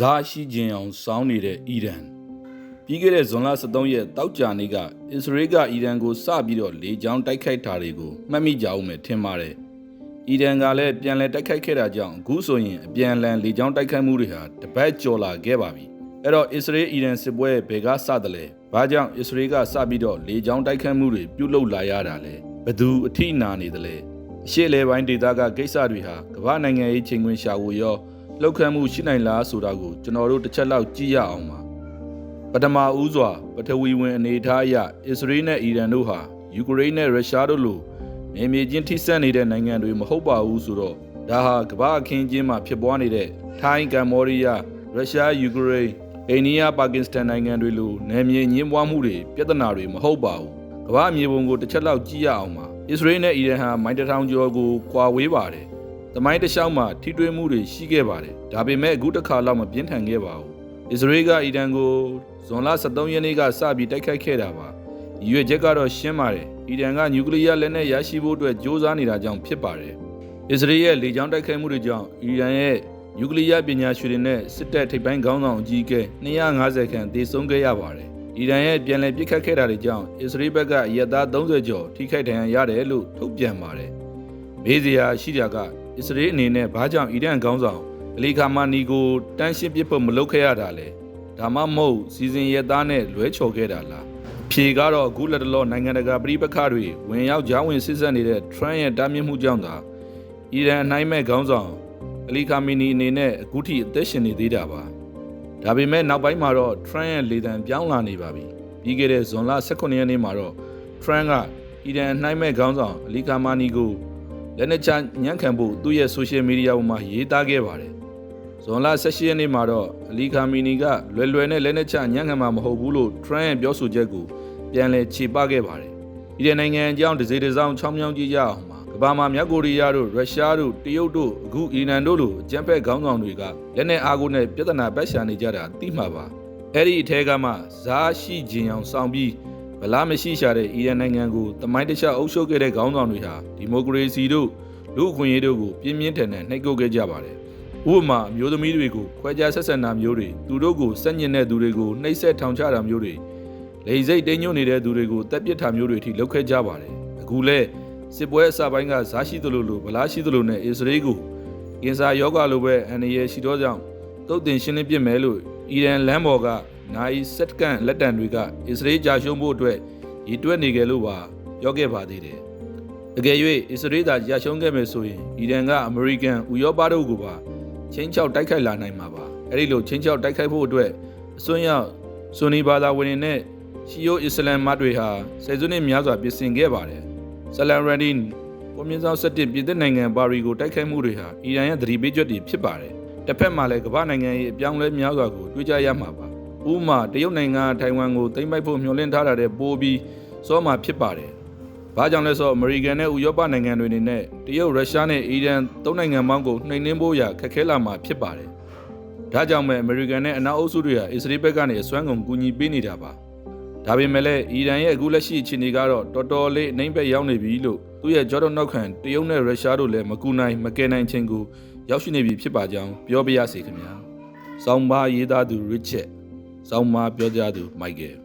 ဇာရှိခြင်းအောင်စောင်းနေတဲ့အီရန်ပြီးခဲ့တဲ့ဇွန်လ23ရက်တောက်ကြနေ့ကအစ္စရေးကအီရန်ကိုစပြီးတော့လေကြောင်းတိုက်ခိုက်တာတွေကိုမှတ်မိကြအောင်မယ်ထင်ပါတယ်အီရန်ကလည်းပြန်လည်တိုက်ခိုက်ခဲ့တာကြောင့်အခုဆိုရင်အပြန်အလှန်လေကြောင်းတိုက်ခိုက်မှုတွေဟာတပတ်ကျော်လာခဲ့ပါပြီအဲ့တော့အစ္စရေးအီရန်စစ်ပွဲဘယ်ကစတယ်လဲဘာကြောင့်အစ္စရေးကစပြီးတော့လေကြောင်းတိုက်ခိုက်မှုတွေပြုလုပ်လာရတာလဲဘသူအထိနာနေတယ်လဲအရှေ့လေပိုင်းဒေသကကိစ္စတွေဟာကမ္ဘာနိုင်ငံရေးချိန်ခွင်ရှာဖို့ရော လောက်ခံမှုရှိနိုင်လားဆိုတာကိုကျွန်တော်တို့တစ်ချက်လောက်ကြည့်ရအောင်ပါပထမဦးစွာပထဝီဝင်အနေအထားအရအစ္စရေးနဲ့အီရန်တို့ဟာယူကရိန်းနဲ့ရုရှားတို့လိုနေမြေချင်းထိစပ်နေတဲ့နိုင်ငံတွေမဟုတ်ပါဘူးဆိုတော့ဒါဟာကမ္ဘာအခင်းချင်းမှာဖြစ်ပွားနေတဲ့ထိုင်းကမ္ဘောဒီးယားရုရှားယူကရိန်းအိန္ဒိယပါကစ္စတန်နိုင်ငံတွေလိုနယ်မြေညှင်းပွားမှုတွေပြဿနာတွေမဟုတ်ပါဘူးကမ္ဘာမြေပုံကိုတစ်ချက်လောက်ကြည့်ရအောင်ပါအစ္စရေးနဲ့အီရန်ဟာမိုင်တထောင်ကျော်ကိုကွာဝေးပါတယ်။ တမိုင်းတစ်လျှောက်မှာထိတွေ့မှုတွေရှိခဲ့ပါတယ်။ဒါပေမဲ့အခုတစ်ခါတော့မပြင်းထန်ခဲ့ပါဘူး။အစ္စရေးကအီရန်ကိုဇွန်လ23ရက်နေ့ကစပြီးတိုက်ခိုက်ခဲ့တာပါ။ရွေချက်ကတော့ရှင်းပါတယ်။အီရန်ကနျူကလ িয়ার လက်နက်ရရှိဖို့အတွက်စ조사နေတာကြောင့်ဖြစ်ပါတယ်။အစ္စရေးရဲ့လေကြောင်းတိုက်ခိုက်မှုတွေကြောင့်အီရန်ရဲ့နျူကလ িয়ার ပညာရှင်တွေနဲ့စစ်တပ်ထိပ်ပိုင်းခေါင်းဆောင်အကြီးအကဲ250ခန့်သေဆုံးခဲ့ရပါတယ်။အီရန်ရဲ့ပြန်လည်ပစ်ခတ်ခဲ့တာတွေကြောင့်အစ္စရေးဘက်ကအရက်သား30ကျော်ထိခိုက်ဒဏ်ရာရတယ်လို့ထုတ်ပြန်ပါတယ်။မေးစရာရှိတာက အစ္စရေးအနေနဲ့ဘာကြောင့်အီရန်ခေါင်းဆောင်အလီခါမာနီကိုတန်းရှင်းပစ်ဖို့မလုပ်ခဲ့ရတာလဲ။ဒါမှမဟုတ်စီစဉ်ရက်သားနဲ့လွဲချော်ခဲ့တာလား။ဖြေကတော့အခုလက်တလောနိုင်ငံတကာပြည်ပခါတွေဝင်ရောက်ကြားဝင်စစ်ဆက်နေတဲ့ Trump ရဲ့တားမြစ်မှုကြောင့်သာအီရန်အနိုင်မဲ့ခေါင်းဆောင်အလီခါမီနီအနေနဲ့အခုထိအသက်ရှင်နေသေးတာပါ။ဒါပေမဲ့နောက်ပိုင်းမှာတော့ Trump ရဲ့လေတံပြောင်းလာနေပါပြီ။ပြီးခဲ့တဲ့ဇွန်လ18ရက်နေ့မှာတော့ Trump ကအီရန်နှိုင်းမဲ့ခေါင်းဆောင်အလီခါမာနီကို လက်နက်ချညှန့်ခံဖို့သူ့ရဲ့ social media ပေါ်မှာရေးသားခဲ့ပါတယ်။ဇွန်လ18ရက်နေ့မှာတော့အလီခါမီနီကလွယ်လွယ်နဲ့လက်နက်ချညှန့်ခံမှာမဟုတ်ဘူးလို့ Trump ရဲ့ပြောဆိုချက်ကိုပြန်လည်ခြေပခဲ့ပါတယ်။အီရန်နိုင်ငံအကြောင်းဒဇေတစောင်းချောင်းမြောင်းကြည့်ကြအောင်ပါကမ္ဘာမှာမြောက်ကိုရီးယားတို့ရုရှားတို့တရုတ်တို့အခုအီရန်တို့လိုအကြမ်းဖက်ခေါင်းဆောင်တွေကလက်နက်အားကိုနဲ့ပြဿနာပတ်ရှာနေကြတာသိမှာပါအဲ့ဒီအထက်ကမှဇာရှိခြင်းအောင်စောင့်ပြီး ဗလားမရှိရှာတဲ့အီရန်နိုင်ငံကိုတမိုင်းတခြားအုပ်ချုပ်ခဲ့တဲ့ခေါင်းဆောင်တွေဟာဒီမိုကရေစီတို့လူအခွင့်အရေးတို့ကိုပြင်းပြင်းထန်ထန်နှိပ်ကွပ်ခဲ့ကြပါတယ်ဥပမာအမျိုးသမီးတွေကိုခွဲခြားဆက်ဆံတာမျိုးတွေသူတို့ကိုစက်ညင်တဲ့သူတွေကိုနှိပ်စက်ထောင်ချတာမျိုးတွေလိန်စိတ်တင်းညွတ်နေတဲ့သူတွေကိုတပ်ပစ်တာမျိုးတွေအထိလုပ်ခဲ့ကြပါတယ်အခုလဲစစ်ပွဲအစပိုင်းကဇာရှိသလိုလိုဗလားရှိသလိုနဲ့အစ္စရေးကိုကင်ဆာယောဂလိုပဲအန်ရရှိတော့ကြောင့်တုတ်တင်ရှင်းလင်းပစ်မယ်လို့အီရန်လမ်းပေါ်က နိုင်စက်ကန်လက်တံတွေကအစ္စရေးကြာရှုံးဖို့အတွက်ရည်တွက်နေကြလို့ပါပြောခဲ့ပါသေးတယ်။အကယ်၍အစ္စရေးသာကြာရှုံးခဲ့မယ်ဆိုရင်အီရန်ကအမေရိကန်ဥရောပတို့ကပါချင်းချောက်တိုက်ခိုက်လာနိုင်မှာပါ။အဲဒီလိုချင်းချောက်တိုက်ခိုက်ဖို့အတွက်အစွန်းရောက်ဆွန်နီဘာသာဝင်တွေနဲ့ရှီယိုအစ္စလမ်မတ်တွေဟာဆယ်စုနှစ်များစွာပြင်ဆင်ခဲ့ပါတယ်။ဆလန်ရဒင်ကိုမြင့်ဆောင်ဆက်တင်ပြည်သက်နိုင်ငံပါရီကိုတိုက်ခိုက်မှုတွေဟာအီရန်ရဲ့သတိပေးချက်တွေဖြစ်ပါတယ်။တစ်ဖက်မှာလည်းကမ္ဘာနိုင်ငံရဲ့အပြောင်းလဲများစွာကိုတွေးကြရမှာပါ။ ဥပမာတရုတ်နိုင်ငံထိုင်ဝမ်ကိုသိမ်းပိုက်ဖို့မျှော်လင့်ထားတာတဲ့ပိုးပြီးစောမှာဖြစ်ပါတယ်။ဘာကြောင့်လဲဆိုတော့အမေရိကန်နဲ့ဥရောပနိုင်ငံတွေနေနဲ့တရုတ်ရုရှားနဲ့အီရန်သုံးနိုင်ငံပေါင်းကိုနှိမ်နင်းဖို့ရခက်ခဲလာမှာဖြစ်ပါတယ်။ဒါကြောင့်ပဲအမေရိကန်နဲ့အနောက်အုပ်စုတွေဟာအစ္စရေးဘက်ကနေအစွမ်းကုန်ကူညီပေးနေတာပါ။ဒါပေမဲ့လည်းအီရန်ရဲ့အခုလက်ရှိအခြေအနေကတော့တော်တော်လေးအနှိမ့်ဘက်ရောက်နေပြီလို့သူ့ရဲ့ဂျော်ဒန်နောက်ခံတရုတ်နဲ့ရုရှားတို့လည်းမကူနိုင်မကယ်နိုင်ခြင်းကိုရောက်ရှိနေပြီဖြစ်ပါကြောင်းပြောပြရစီခင်ဗျာ။ဆောင်းပါးရေးသားသူ Richard ဆောင်းပါးပြောကြားသူ Michael